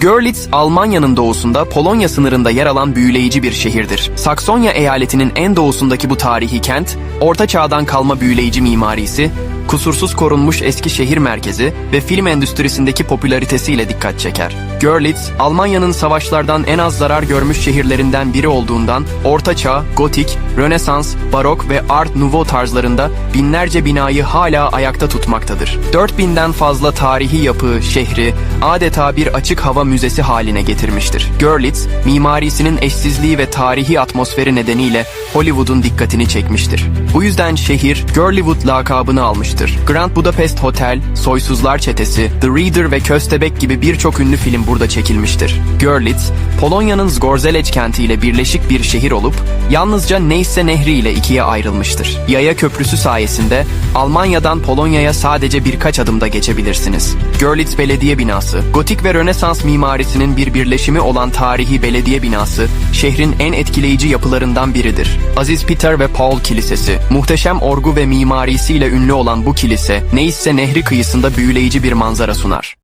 Görlitz, Almanya'nın doğusunda Polonya sınırında yer alan büyüleyici bir şehirdir. Saksonya eyaletinin en doğusundaki bu tarihi kent, Orta Çağ'dan kalma büyüleyici mimarisi, kusursuz korunmuş eski şehir merkezi ve film endüstrisindeki popülaritesiyle dikkat çeker. Görlitz, Almanya'nın savaşlardan en az zarar görmüş şehirlerinden biri olduğundan Orta Çağ, Gotik, Rönesans, Barok ve Art Nouveau tarzlarında binlerce binayı hala ayakta tutmaktadır. 4000'den fazla tarihi yapı, şehri adeta bir açık hava müzesi haline getirmiştir. Görlitz, mimarisinin eşsizliği ve tarihi atmosferi nedeniyle Hollywood'un dikkatini çekmiştir. Bu yüzden şehir Girlywood lakabını almıştır. Grand Budapest Hotel, Soysuzlar Çetesi, The Reader ve Köstebek gibi birçok ünlü film burada çekilmiştir. Görlitz, Polonya'nın Zgorzelec kentiyle birleşik bir şehir olup yalnızca Neyse Nehri ile ikiye ayrılmıştır. Yaya Köprüsü sayesinde Almanya'dan Polonya'ya sadece birkaç adımda geçebilirsiniz. Görlitz Belediye Binası, gotik ve Rönesans mimarisinin bir birleşimi olan tarihi belediye binası, şehrin en etkileyici yapılarından biridir. Aziz Peter ve Paul Kilisesi, muhteşem orgu ve mimarisiyle ünlü olan bu kilise, Neyse Nehri kıyısında büyüleyici bir manzara sunar.